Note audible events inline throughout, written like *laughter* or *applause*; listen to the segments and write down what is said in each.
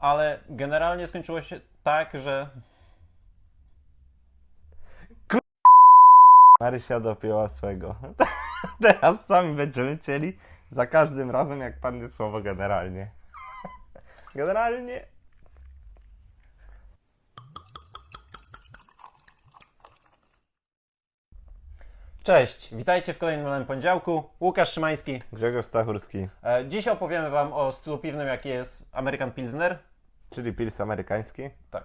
ale generalnie skończyło się tak, że Marysia dopięła swego. *laughs* Teraz sami będziemy chcieli za każdym razem, jak padnie słowo generalnie. *laughs* Generalnie. Cześć, witajcie w kolejnym Malym Poniedziałku. Łukasz Szymański. Grzegorz Stachurski, E, Dziś opowiemy Wam o stylu piwnym, jaki jest American Pilsner. Czyli pils amerykański. Tak.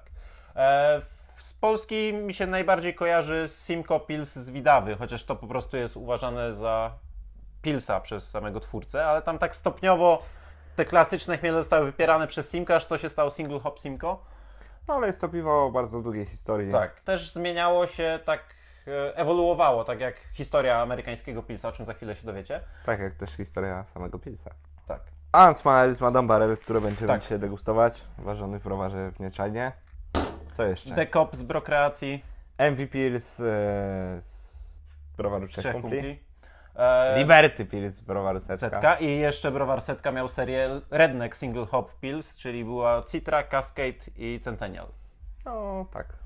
E, Z Polski mi się najbardziej kojarzy Simco Pils z Widawy, chociaż to po prostu jest uważane za Pilsa przez samego twórcę, ale tam tak stopniowo te klasyczne chmiele zostały wypierane przez Simco, aż to się stało Single Hop Simco. No ale jest to piwo o bardzo długiej historii. Tak. Też zmieniało się, tak e, ewoluowało, tak jak historia amerykańskiego Pilsa, o czym za chwilę się dowiecie. Tak jak też historia samego pilsa. Tak. Ansmail z Madame Barrel, które będziemy Tak. dzisiaj degustować. Ważony w browarze w Nieczajnie. Co jeszcze? Dekop z Brokreacji, MV Pils e, z browaru Trzech trzech Kumpli. kumpli. E, Liberty Pils z browaru Setka. Setka i jeszcze browar Setka miał serię Redneck Single Hop Pils, czyli była Citra, Cascade i Centennial. No tak.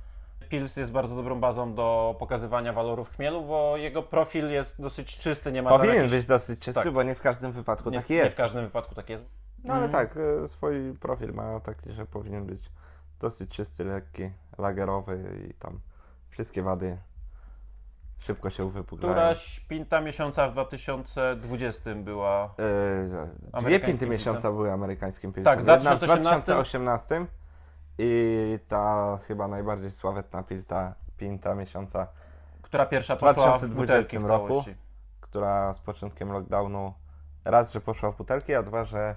Pils jest bardzo dobrą bazą do pokazywania walorów chmielu, bo jego profil jest dosyć czysty, nie ma Powinien jakichś- być dosyć czysty, Tak. bo nie w każdym wypadku nie, nie jest. w każdym wypadku tak jest. No ale Mhm. tak, e, swój profil ma taki, że powinien być dosyć czysty, lekki, lagerowy i tam wszystkie wady szybko się uwypuklają. Któraś pinta miesiąca w 2020 była. E, dwie pinty miesiąca były amerykańskim pilsem. Tak, w Jedna 2018. 2018 i ta chyba najbardziej sławetna pinta, pinta miesiąca, która pierwsza poszła w 2020 butelki w roku. całości. która z początkiem lockdownu raz, że poszła w butelki, a dwa, że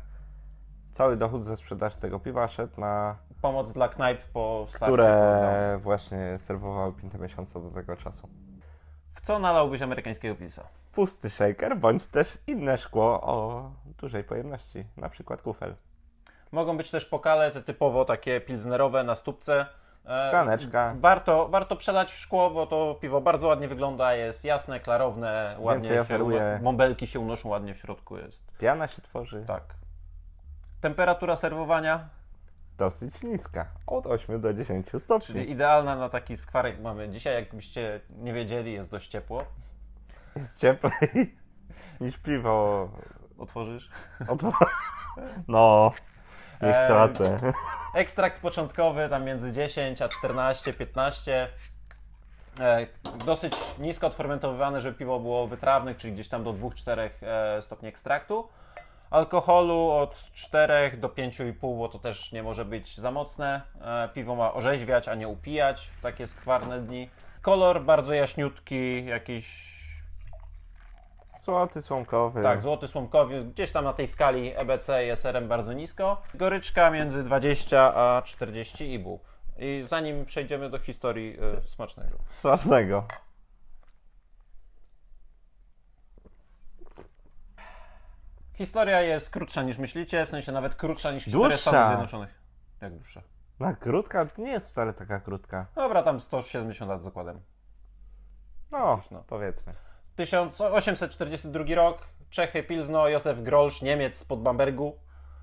cały dochód ze sprzedaży tego piwa szedł na Pomoc dla knajp po starcie. które właśnie serwowały pintę miesiąca do tego czasu. W co nalałbyś amerykańskiego pilsa? Pusty shaker, bądź też inne szkło o dużej pojemności, na przykład kufel. Mogą być też pokale, te typowo takie pilsnerowe na stópce. E, Szklaneczka. Warto, warto przelać w szkło, bo to piwo bardzo ładnie wygląda, jest jasne, klarowne, ładnie Więcej się, oferuje. bąbelki się unoszą ładnie w środku jest. Piana się tworzy Tak. Temperatura serwowania, dosyć niska, od 8 do 10 stopni. czyli idealna na taki skwarek mamy dzisiaj, jakbyście nie wiedzieli, jest dość ciepło. Jest cieplej *laughs* niż piwo. Otworzysz. Od... *laughs* No, Eee, stracę. Ekstrakt początkowy, tam między 10 a 14, 15. E, dosyć nisko odfermentowywane, żeby piwo było wytrawne, czyli gdzieś tam do 2-4 e, stopni ekstraktu. Alkoholu od 4 do 5,5, bo to też nie może być za mocne. E, piwo ma orzeźwiać, a nie upijać w takie skwarne dni. Kolor bardzo jaśniutki, jakiś Złoty, słomkowy. tak, złoty słomkowy, gdzieś tam na tej skali EBC i SRM bardzo nisko. Goryczka między 20 a 40 IBU. I zanim przejdziemy do historii y, smacznego. Smacznego. Historia jest krótsza niż myślicie, w sensie nawet krótsza niż Dłuższa. historia Stanów Zjednoczonych. Jak dłuższa? Na krótka nie jest wcale taka krótka. Dobra, tam 170 lat zakładem. No, no. powiedzmy. 1842 rok, Czechy, Pilzno, Józef Grolsch, Niemiec spod Bambergu,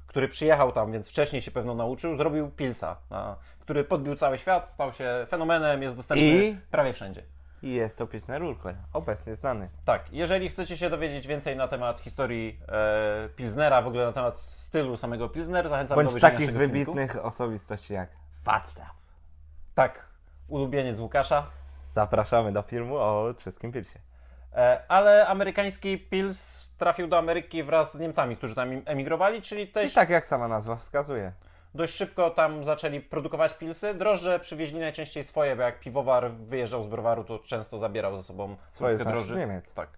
który przyjechał tam, więc wcześniej się pewno nauczył, zrobił Pilsa, a, który podbił cały świat, stał się fenomenem, jest dostępny I? prawie wszędzie. I jest to Pilsner Urquell, obecnie znany. Tak, jeżeli chcecie się dowiedzieć więcej na temat historii e, Pilsnera, w ogóle na temat stylu samego Pilsner, zachęcam do Bądź obejrzenia takich naszego filmiku. wybitnych osobistości jak Fatstaff. Tak, ulubieniec Łukasza. Zapraszamy do filmu o czeskim Pilsie. E, ale amerykański Pils trafił do Ameryki wraz z Niemcami, którzy tam emigrowali, czyli I też tak jak sama nazwa wskazuje. dość szybko tam zaczęli produkować pilsy. Drożdże przywieźli najczęściej swoje, bo jak piwowar wyjeżdżał z browaru, to często zabierał ze sobą Swoje trupkę znaczy z Niemiec. Tak.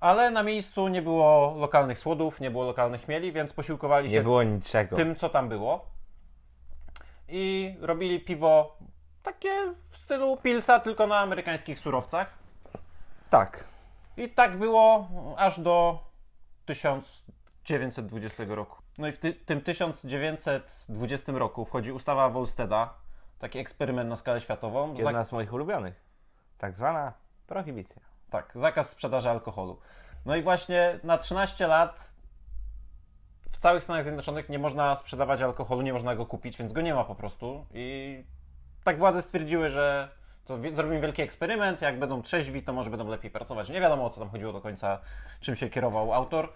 Ale na miejscu nie było lokalnych słodów, nie było lokalnych mieli, więc posiłkowali się Nie było niczego. tym, co tam było. I robili piwo takie w stylu pilsa, tylko na amerykańskich surowcach. Tak. I tak było aż do 1920 roku. No i w ty, tym 1920 roku wchodzi ustawa Volsteda, taki eksperyment na skalę światową. Jedna z moich ulubionych. Tak zwana prohibicja. Tak, zakaz sprzedaży alkoholu. No i właśnie na 13 lat w całych Stanach Zjednoczonych nie można sprzedawać alkoholu, nie można go kupić, więc go nie ma po prostu. I tak władze stwierdziły, że to zrobimy wielki eksperyment, jak będą trzeźwi, to może będą lepiej pracować. Nie wiadomo o co tam chodziło do końca, czym się kierował autor.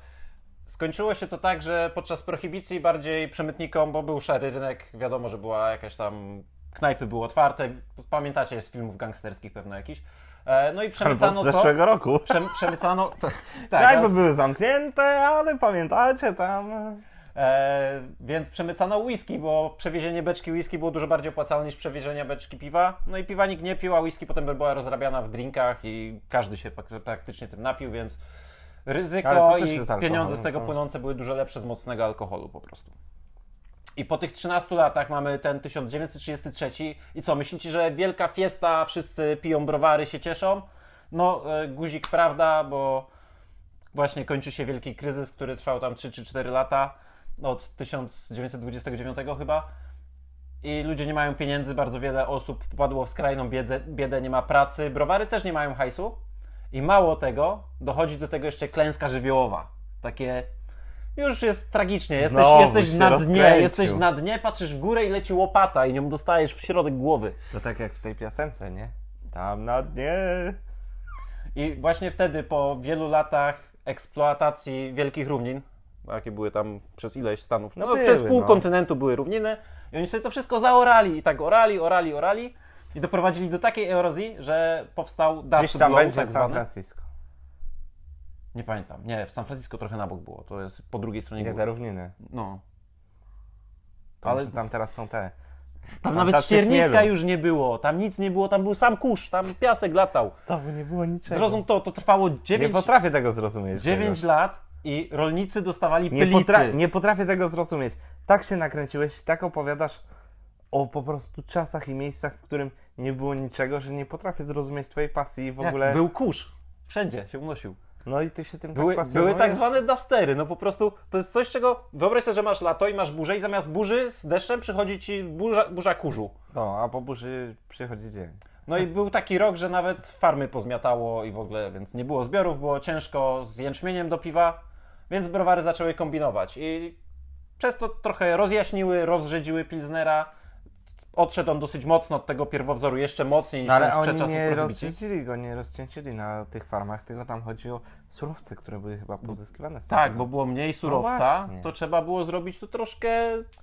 Skończyło się to tak, że podczas prohibicji bardziej przemytnikom, bo był szary rynek, wiadomo, że była jakaś tam, knajpy były otwarte, pamiętacie z filmów gangsterskich pewno jakiś. E, No i Albo przemycano z co? zeszłego roku. Przem, przemycano... *laughs* tak, ale- bo były zamknięte, ale pamiętacie tam... E, więc przemycano whisky, bo przewiezienie beczki whisky było dużo bardziej opłacalne niż przewiezienie beczki piwa. No i piwa nikt nie pił, a whisky potem była rozrabiana w drinkach i każdy się prak- praktycznie tym napił, więc ryzyko i alkohol, pieniądze z no tego to- płynące były dużo lepsze z mocnego alkoholu po prostu. I po tych 13 latach mamy ten 1933 i co, myślicie, że wielka fiesta, wszyscy piją browary, się cieszą? No, e, guzik prawda, bo właśnie kończy się wielki kryzys, który trwał tam 3 czy 4 lata, od 1929 chyba. I ludzie nie mają pieniędzy, bardzo wiele osób popadło w skrajną biedę, biedę, nie ma pracy. Browary też nie mają hajsu. I mało tego, dochodzi do tego jeszcze klęska żywiołowa. Takie już jest tragicznie. Jesteś, Znowu jesteś na dnie, rozkręcił. jesteś na dnie, patrzysz w górę i leci łopata i nią dostajesz w środek głowy. To tak jak w tej piosence, nie? Tam na dnie. I właśnie wtedy, po wielu latach eksploatacji wielkich równin, jakie były tam przez ileś stanów, no, No były, przez pół no. kontynentu były równiny, i oni sobie to wszystko zaorali i tak orali, orali, orali i doprowadzili do takiej erozji, że powstał Gdzieś dust tam blow, będzie tak San. Francisco. Nie pamiętam. Nie, w San Francisco trochę na bok było. To jest po drugiej stronie Nie te góry. równiny. No. To Ale- tam teraz są te. Tam Tam nawet ścierniska już nie było. Tam nic nie było. Tam był sam kurz. Tam piasek latał. Znowu nie było niczego. Zrozum to. To trwało Nie 9, potrafię tego zrozumieć. 9 tego. lat i rolnicy dostawali Nie, pylicy. potra- nie potrafię tego zrozumieć. Tak się nakręciłeś, tak opowiadasz o po prostu czasach i miejscach, w którym nie było niczego, że nie potrafię zrozumieć twojej pasji i w Jak? ogóle. Był kurz. Wszędzie się unosił. No i ty się tym Były, tak pasjonujesz. były tak zwane dustery, no po prostu to jest coś, czego wyobraź sobie, że masz lato i masz burzę i zamiast burzy z deszczem przychodzi ci burza, burza kurzu. No, a po burzy przychodzi dzień. No i był taki rok, że nawet farmy pozmiatało i w ogóle, więc nie było zbiorów, było ciężko z jęczmieniem do piwa, więc browary zaczęły kombinować i przez to trochę rozjaśniły, rozrzedziły Pilznera. Odszedł on dosyć mocno od tego pierwowzoru, jeszcze mocniej niż No ale ten sprzed oni nie rozcieńczyli go, nie rozcieńczyli na tych farmach, tylko tam chodzi o surowce, które były chyba pozyskiwane z Tak, bo było mniej surowca, właśnie. to trzeba było zrobić to troszkę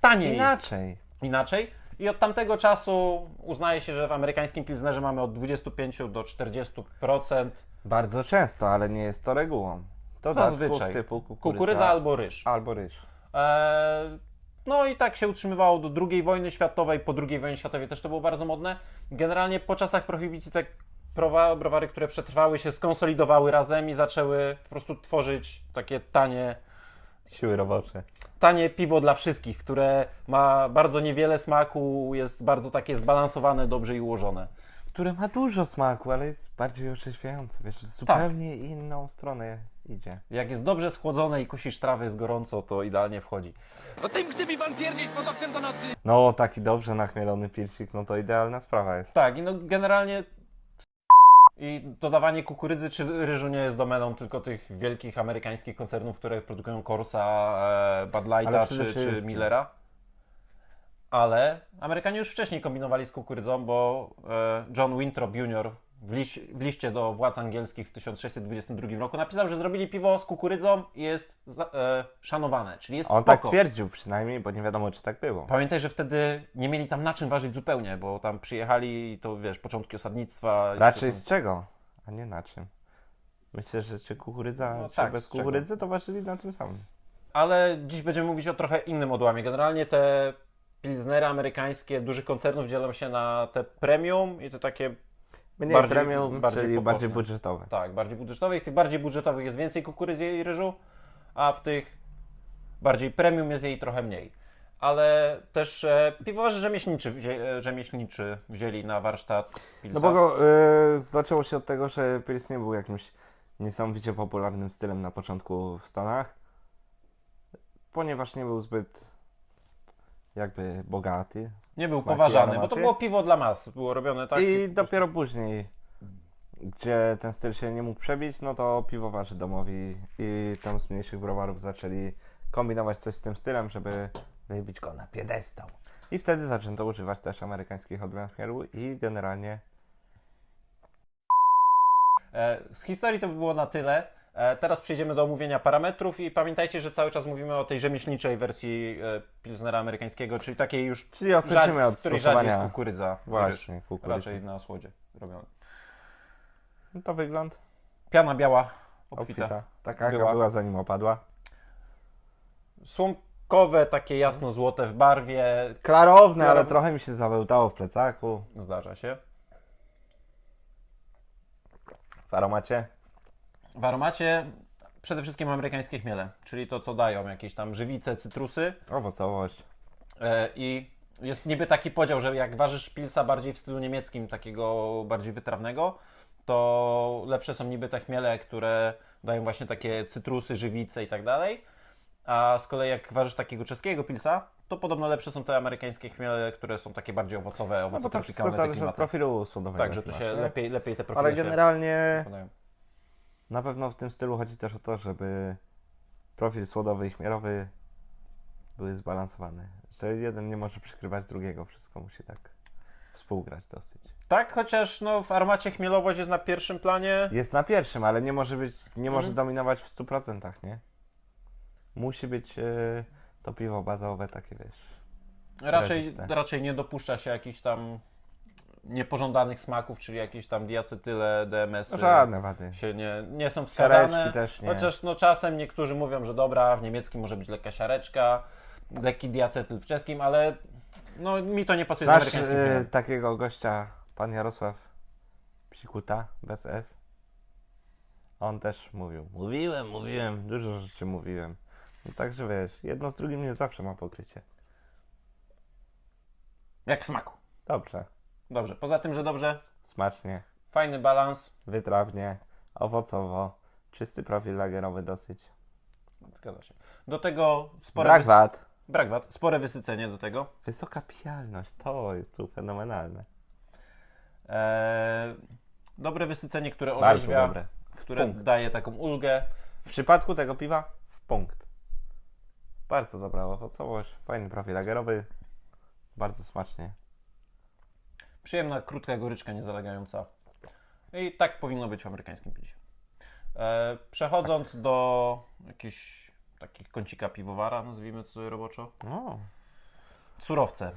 taniej. Inaczej. inaczej. I od tamtego czasu uznaje się, że w amerykańskim pilznerze mamy od 25 do 40% Bardzo często, ale nie jest to regułą. To Zazwyczaj. typu kukurydza, kukurydza albo ryż. albo ryż. Eee, no i tak się utrzymywało do II wojny światowej. Po II wojnie światowej też to było bardzo modne. Generalnie po czasach prohibicji te browary, które przetrwały się skonsolidowały razem i zaczęły po prostu tworzyć takie tanie, Siły robocze. tanie piwo dla wszystkich, które ma bardzo niewiele smaku, jest bardzo takie zbalansowane, dobrze i ułożone. Które ma dużo smaku, ale jest bardziej orzeźwiające. Wiesz, Tak. zupełnie inną stronę idzie. Jak jest dobrze schłodzone i kusisz trawę, jest gorąco, to idealnie wchodzi. O tym chce mi pan pierdzieć pod oknem do nocy! No, taki dobrze nachmielony pilcik, no to idealna sprawa jest. Tak, i no generalnie i dodawanie kukurydzy czy ryżu nie jest domeną tylko tych wielkich amerykańskich koncernów, które produkują Corsa, e, Bud Ale Lighta przede czy, czy wszystkim- Millera. Ale Amerykanie już wcześniej kombinowali z kukurydzą, bo e, John Winthrop Jr. W, liś, w liście do władz angielskich w 1622 roku napisał, że zrobili piwo z kukurydzą i jest za, e, szanowane, czyli jest On tak spoko. twierdził przynajmniej, bo nie wiadomo, czy tak było. Pamiętaj, że wtedy nie mieli tam na czym ważyć zupełnie, bo tam przyjechali i to wiesz, początki osadnictwa. Raczej z czego, a nie na czym. Myślę, że czy kukurydza, No czy tak, bez z czego? kukurydzy, to ważyli na tym samym. Ale dziś będziemy mówić o trochę innym odłamie. Generalnie te pilsnery amerykańskie dużych koncernów dzielą się na te premium i te takie, Mniej Bardziej- premium, bardziej czyli poboczne. bardziej budżetowe. tak, bardziej budżetowe. I w tych bardziej budżetowych jest więcej kukurydzy i ryżu, a w tych bardziej premium jest jej trochę mniej. Ale też e, piwowarzy rzemieślniczy, wzię, e, rzemieślniczy wzięli na warsztat pilsa. No bo go, y, zaczęło się od tego, że Pils nie był jakimś niesamowicie popularnym stylem na początku w Stanach, ponieważ nie był zbyt jakby bogaty. Nie był smaki, poważany, bo to było piwo dla mas. Było robione tak. I dopiero później, gdzie ten styl się nie mógł przebić, no to piwowarzy domowi i tam z mniejszych browarów zaczęli kombinować coś z tym stylem, żeby wybić go na piedestał. I wtedy zaczęto używać też amerykańskich odmian chmielu i generalnie E, Z historii to by było na tyle. E, Teraz przejdziemy do omówienia parametrów i pamiętajcie, że cały czas mówimy o tej rzemieślniczej wersji e, Pilsnera amerykańskiego, czyli takiej już, Czyli odchodzimy od której rzadziej jest kukurydza. właśnie wiesz, kukurydzy. Raczej na słodzie robione. No to wygląd Piana biała, obfita. obfita. Taka Była. była zanim opadła. Słomkowe, takie jasno-złote w barwie. Klarowne, ale trochę mi się zawełtało w plecaku. Zdarza się. W aromacie W aromacie przede wszystkim amerykańskie chmiele, czyli to, co dają, jakieś tam żywice, cytrusy. owocowość. E, I jest niby taki podział, że jak ważysz pilsa bardziej w stylu niemieckim, takiego bardziej wytrawnego, to lepsze są niby te chmiele, które dają właśnie takie cytrusy, żywice i tak dalej. A z kolei jak ważysz takiego czeskiego pilsa, to podobno lepsze są te amerykańskie chmiele, które są takie bardziej owocowe, No owoce bo to wszystko zależy od profilu słodowego. Także to się lepiej, lepiej te profile Ale generalnie. Na pewno w tym stylu chodzi też o to, żeby profil słodowy i chmielowy były zbalansowane. Że jeden nie może przykrywać drugiego, wszystko musi tak współgrać dosyć. Tak, chociaż no, w aromacie chmielowość jest na pierwszym planie. Jest na pierwszym, ale nie może być, nie może Mhm. dominować w 100%, nie? Musi być e, to piwo bazowe takie, wiesz. Raczej, Reżyste. raczej nie dopuszcza się jakichś tam niepożądanych smaków, czyli jakieś tam diacetyle, DMS. No, żadne wady. się nie, nie są wskazane. Siareczki też nie. Chociaż no, czasem niektórzy mówią, że dobra, w niemieckim może być lekka siareczka, lekki diacetyl w czeskim, ale no, mi to nie pasuje z Znasz amerykańskim e, winem. takiego gościa, pan Jarosław Psikuta, bez S? On też mówił. Mówiłem, mówiłem, dużo rzeczy mówiłem. No także wiesz, jedno z drugim nie zawsze ma pokrycie. Jak w smaku. Dobrze, Dobrze, poza tym, że dobrze, smacznie, fajny balans. wytrawnie, owocowo, czysty profil lagerowy dosyć. Zgadza się. Do tego spore, Brak wys- wad, brak wad, spore wysycenie do tego. wysoka pijalność, to jest tu fenomenalne. Eee, dobre wysycenie, które Bardzo orzeźwia, dobre. które Punkt. daje taką ulgę. W przypadku tego piwa w punkt. Bardzo dobra owocowość, fajny profil lagerowy, bardzo smacznie. Przyjemna, krótka goryczka, niezalegająca. I tak powinno być w amerykańskim pisie. E, przechodząc do jakichś takich kącika piwowara, nazwijmy to sobie roboczo. O, Surowce.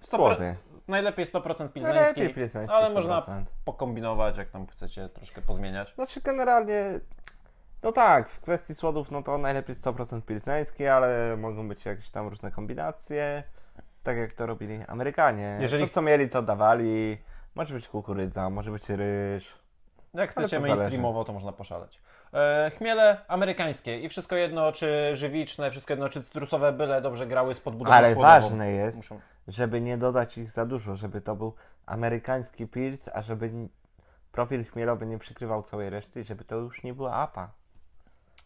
słody. Najlepiej 100% Najlepiej pilzeński, pilsneński, ale można 100%. pokombinować, jak tam chcecie troszkę pozmieniać. Znaczy generalnie, no tak, w kwestii słodów, no to najlepiej 100% pilsneński, ale mogą być jakieś tam różne kombinacje, tak jak to robili Amerykanie. Jeżeli- To co mieli, to dawali. Może być kukurydza, może być ryż. Jak chcecie mainstreamowo, to można poszaleć. E, chmiele amerykańskie i wszystko jedno, czy żywiczne, wszystko jedno, czy cytrusowe, byle dobrze grały z podbudową Ale słodową. ważne jest, Muszą. żeby nie dodać ich za dużo, żeby to był amerykański pils, a żeby profil chmielowy nie przykrywał całej reszty i żeby to już nie była apa.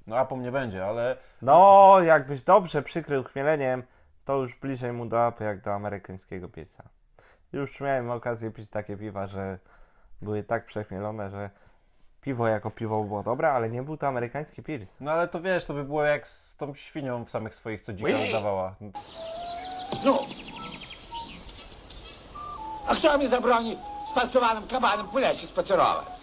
No a po mnie będzie, ale No, jakbyś dobrze przykrył chmieleniem, to już bliżej mu do apy jak do amerykańskiego pilsa. Już miałem okazję pić takie piwa, że były tak przechmielone, że piwo jako piwo było dobre, ale nie był to amerykański pils. No ale to wiesz, to by było jak z tą świnią w samych swoich, co dzika Ui. udawała. No. A kto mi zabroni z pastowanym kabanem po lesie spacerować?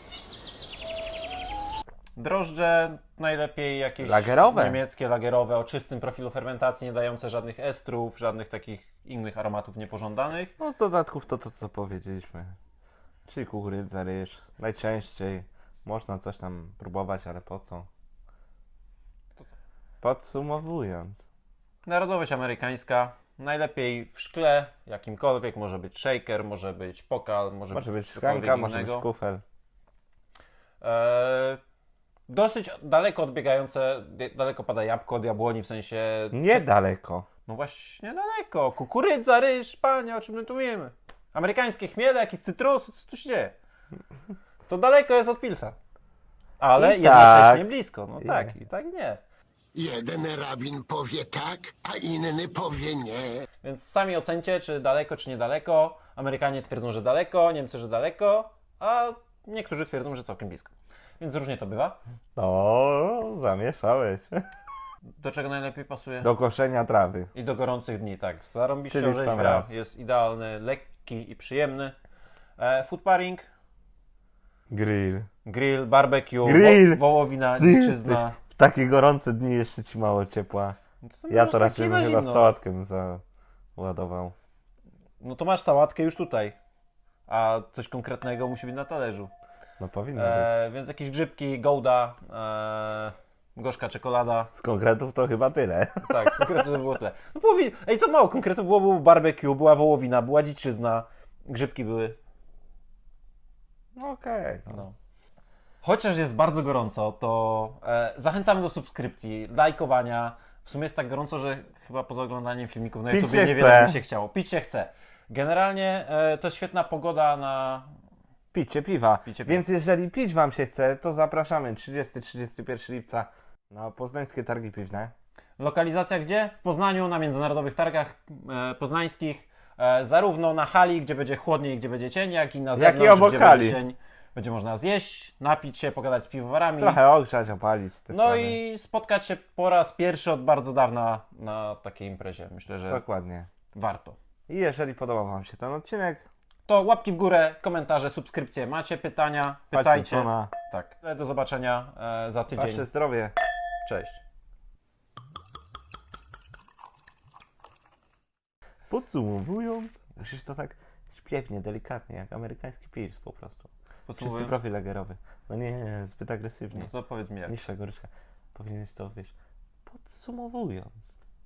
Drożdże najlepiej jakieś Lagerowe. niemieckie, lagerowe, o czystym profilu fermentacji, nie dające żadnych estrów, żadnych takich innych aromatów niepożądanych. No z dodatków to to, co powiedzieliśmy. Czyli kukurydza, ryż. Najczęściej można coś tam próbować, ale po co? Podsumowując. Narodowość amerykańska, najlepiej w szkle, jakimkolwiek, może być shaker, może być pokal, może, Może być szklanka, może być kufel. E, dosyć daleko odbiegające, daleko pada jabłko od jabłoni, w sensie, Niedaleko. no właśnie daleko, kukurydza, ryż, panie, o czym my tu mówimy? Amerykańskie chmiele, jakieś cytrusy, co tu się dzieje? To daleko jest od pilsa. Ale I jednocześnie tak. blisko, no I tak, i tak nie. Jeden rabin powie tak, a inny powie nie. Więc sami ocencie, czy daleko, czy niedaleko. Amerykanie twierdzą, że daleko, Niemcy, że daleko, a niektórzy twierdzą, że całkiem blisko. Więc różnie to bywa. No, zamieszałeś. Do czego najlepiej pasuje? Do koszenia trawy. I do gorących dni, tak. Zarąbiście orzeźwia, raz. jest idealny, lekki i przyjemny. E, food pairing, Grill. grill, barbecue, Grill! Wo- wołowina, dziczyzna. w takie gorące dni jeszcze ci mało ciepła. To są Ja to raczej bym chyba zimno. sałatkę załadował. No to masz sałatkę już tutaj. A coś konkretnego musi być na talerzu. No powinno być. E, więc jakieś grzybki, gouda, e, gorzka czekolada. Z konkretów to chyba tyle. Tak, z konkretów to było tyle. No, było, wi- Ej, co mało konkretów było? Był barbecue, była wołowina, była dziczyzna, grzybki były. No Okej. no. No. Chociaż jest bardzo gorąco, to e, zachęcamy do subskrypcji, lajkowania. W sumie jest tak gorąco, że chyba poza oglądaniem filmików na Pić YouTube niewiele by się chciało. Pić się chce. Generalnie e, to jest świetna pogoda na Picie piwa. Picie piwa. Więc jeżeli pić wam się chce, to zapraszamy 30-31 lipca na poznańskie targi piwne. Lokalizacja gdzie? W Poznaniu, na międzynarodowych targach e, poznańskich, e, zarówno na hali, gdzie będzie chłodniej, gdzie będzie cień, jak i na Jak i zewnątrz, obok gdzie hali. będzie cień. Będzie można zjeść, napić się, pogadać z piwowarami. Trochę ogrzać, opalić te No sprawy. i spotkać się po raz pierwszy od bardzo dawna na takiej imprezie. Myślę, że Dokładnie. warto. I jeżeli podobał wam się ten odcinek, To łapki w górę, komentarze, subskrypcje. Macie pytania? Pytajcie. Tak. Do zobaczenia e, za tydzień. wasze zdrowie. Cześć. Podsumowując, musisz to tak śpiewnie, delikatnie, jak amerykański Pierce po prostu. Podsumowując, profil lagerowy. No nie, nie, nie, zbyt agresywnie. no to powiedz mi jak. Niższa goryczka. Powinieneś to, wiesz, podsumowując.